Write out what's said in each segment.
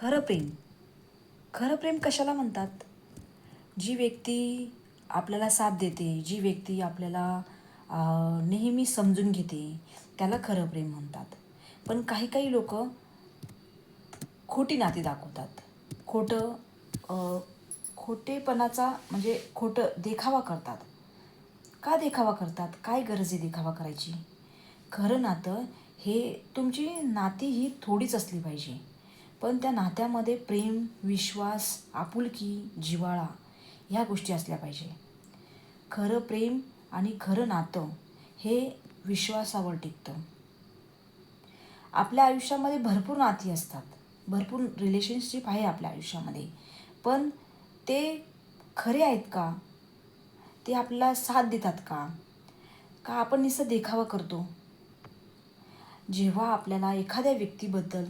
खरं प्रेम. खरं प्रेम कशाला म्हणतात? जी व्यक्ती आपल्याला साथ देते जी व्यक्ती आपल्याला नेहमी समजून घेते त्याला खरं प्रेम म्हणतात. पण काही काही लोक खोटी नाती दाखवतात. खोटं खोटेपणाचा म्हणजे खोटं देखावा करतात. का देखावा करतात? काय गरज आहे देखावा करायची? खरं नातं हे तुमची नाती ही थोडीच असली पाहिजे. पण त्या नात्यामध्ये प्रेम विश्वास आपुलकी जिव्हाळा ह्या गोष्टी असल्या पाहिजे. खरं प्रेम आणि खरं नातं हे विश्वासावर टिकतं. आपल्या आयुष्यामध्ये भरपूर नाती असतात. भरपूर रिलेशनशिप आहे आपल्या आयुष्यामध्ये. पण ते खरे आहेत का? ते आपल्याला साथ देतात का? का आपण नुसतं देखावा करतो? जेव्हा आपल्याला एखाद्या व्यक्तीबद्दल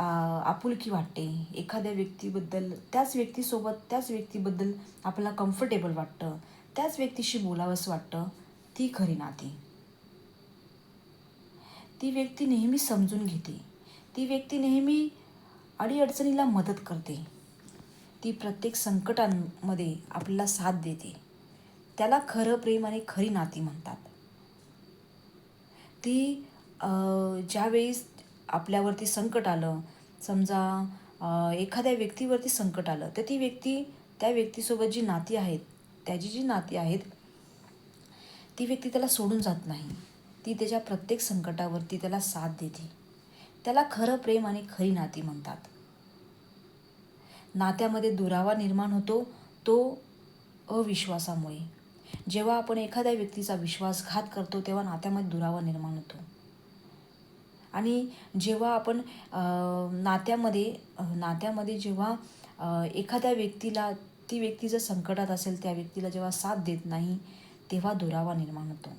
आपुलकी वाटते. एखाद्या व्यक्तीबद्दल त्याच व्यक्तीसोबत त्याच व्यक्तीबद्दल आपल्याला कम्फर्टेबल वाटतं. त्याच व्यक्तीशी बोलावंसं वाटतं. ती खरी नाती. ती व्यक्ती नेहमी समजून घेते. ती व्यक्ती नेहमी अडीअडचणीला मदत करते. ती प्रत्येक संकटांमध्ये आपल्याला साथ देते. त्याला खरं प्रेम आणि खरी नाती म्हणतात. ती ज्यावेळेस आपल्यावरती संकट आलं. समजा एखाद्या व्यक्तीवरती संकट आलं तर ती व्यक्ती त्या व्यक्तीसोबत जी नाती आहेत त्याची जी नाती आहेत ती व्यक्ती त्याला सोडून जात नाही. ती त्याच्या प्रत्येक संकटावरती त्याला साथ देते. त्याला खरं प्रेम आणि खरी नाती म्हणतात. नात्यामध्ये दुरावा निर्माण होतो तो अविश्वासामुळे. जेव्हा आपण एखाद्या व्यक्तीचा विश्वासघात करतो तेव्हा नात्यामध्ये दुरावा निर्माण होतो. आणि जेव्हा आपण नात्यामध्ये नात्यामध्ये जेव्हा एखाद्या व्यक्तीला ती व्यक्ती जर संकटात असेल त्या व्यक्तीला जेव्हा साथ देत नाही तेव्हा दुरावा निर्माण होतो.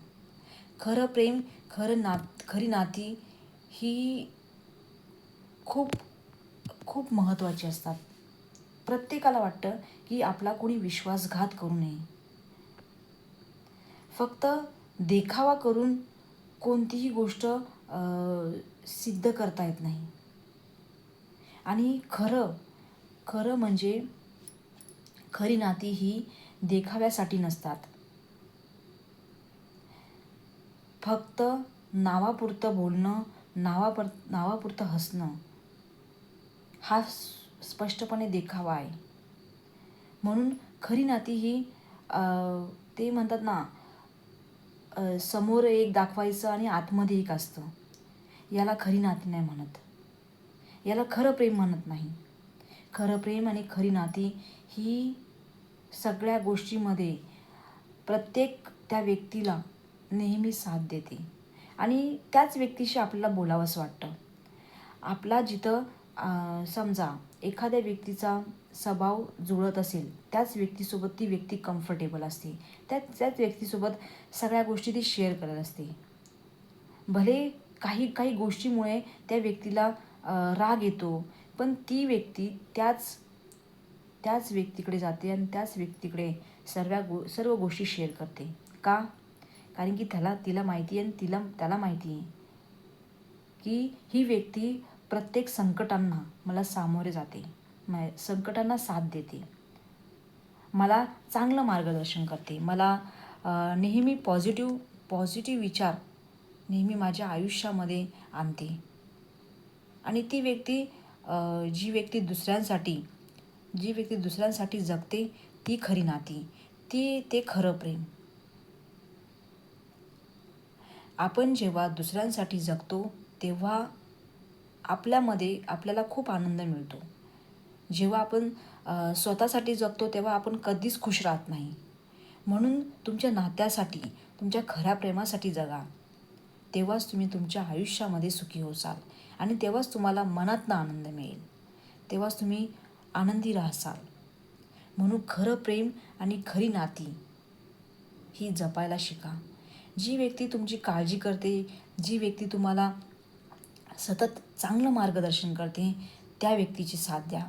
खरं प्रेम खरं नात खरी नाती ही खूप खूप महत्त्वाची असतात. प्रत्येकाला वाटतं की आपला कोणी विश्वासघात करू नये. फक्त देखावा करून कोणतीही गोष्ट सिद्ध करता येत नाही. आणि खरं खरं म्हणजे खरी नाती ही देखाव्यासाठी नसतात. फक्त नावापुरतं बोलणं नावापर नावापुरतं हसणं हा स्पष्टपणे देखावा आहे. म्हणून खरी नाती ही ते म्हणतात ना समोर एक दाखवायचं आणि आतमध्ये एक असतं. याला खरी नाती नाही म्हणत. याला खरं प्रेम म्हणत नाही. खरं प्रेम आणि खरी नाती ही सगळ्या गोष्टीमध्ये प्रत्येक त्या व्यक्तीला नेहमी साथ देते. आणि त्याच व्यक्तीशी आपल्याला बोलावंसं वाटतं. आपला जिथं समजा एखाद्या व्यक्तीचा स्वभाव जुळत असेल त्याच व्यक्तीसोबत ती व्यक्ती कम्फर्टेबल असते. त्याच त्याच व्यक्तीसोबत सगळ्या गोष्टी ती शेअर करत असते. भले काही काही गोष्टीमुळे त्या व्यक्तीला राग येतो पण ती व्यक्ती त्याच त्याच व्यक्तीकडे जाते आणि त्याच व्यक्तीकडे सर्व गो सर्व गोष्टी शेअर करते. का? कारण की त्याला तिला माहिती आहे आणि तिला त्याला माहिती आहे की ही व्यक्ती प्रत्येक संकटांना मला सामोरे जाते. मा संकटांना साथ देते. मला चांगलं मार्गदर्शन करते. मला नेहमी पॉझिटिव्ह पॉझिटिव्ह विचार नेहमी माझ्या आयुष्यामध्ये आणते. आणि ती व्यक्ती जी व्यक्ती दुसऱ्यांसाठी जी व्यक्ती दुसऱ्यांसाठी जगते ती खरी नाती. ती ते खरं प्रेम. आपण जेव्हा दुसऱ्यांसाठी जगतो तेव्हा आपल्यामध्ये आपल्याला खूप आनंद मिळतो. जेव्हा आपण स्वतःसाठी जगतो तेव्हा आपण कधीच खुश राहत नाही. म्हणून तुमच्या नात्यासाठी तुमच्या खऱ्या प्रेमासाठी जगा. तेव्हाच तुम्ही तुमच्या आयुष्यामध्ये सुखी होसाल आणि तेव्हाच तुम्हाला मनातनं आनंद मिळेल. तेव्हाच तुम्ही आनंदी राहसाल. म्हणून खरं प्रेम आणि खरी नाती ही जपायला शिका. जी व्यक्ती तुमची काळजी करते जी व्यक्ती तुम्हाला सतत चांगलं मार्गदर्शन करते त्या व्यक्तीची साथ द्या.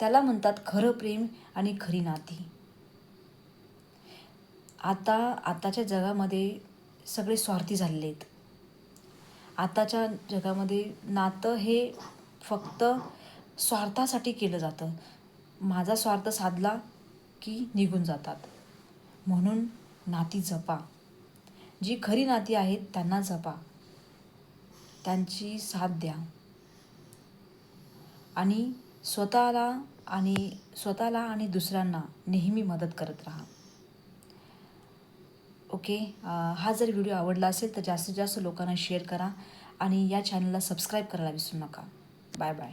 त्याला म्हणतात खरं प्रेम आणि खरी नाती. आता आताच्या जगामध्ये सगळे स्वार्थी झालेले आहेत आताच्या जगामध्ये नातं हे फक्त स्वार्थासाठी केलं जातं. माझा स्वार्थ साधला की निघून जातात. म्हणून नाती जपा. जी खरी नाती आहेत त्यांना जपा. त्यांची साथ द्या. आणि स्वतःला आणि स्वतःला आणि दुसऱ्यांना नेहमी मदत करत राहा. ओके? हा जर व्हिडिओ आवडला असेल तर जास्तीत जास्त लोकांना शेअर करा आणि या चॅनलला सबस्क्राईब करायला विसरू नका. Bye bye.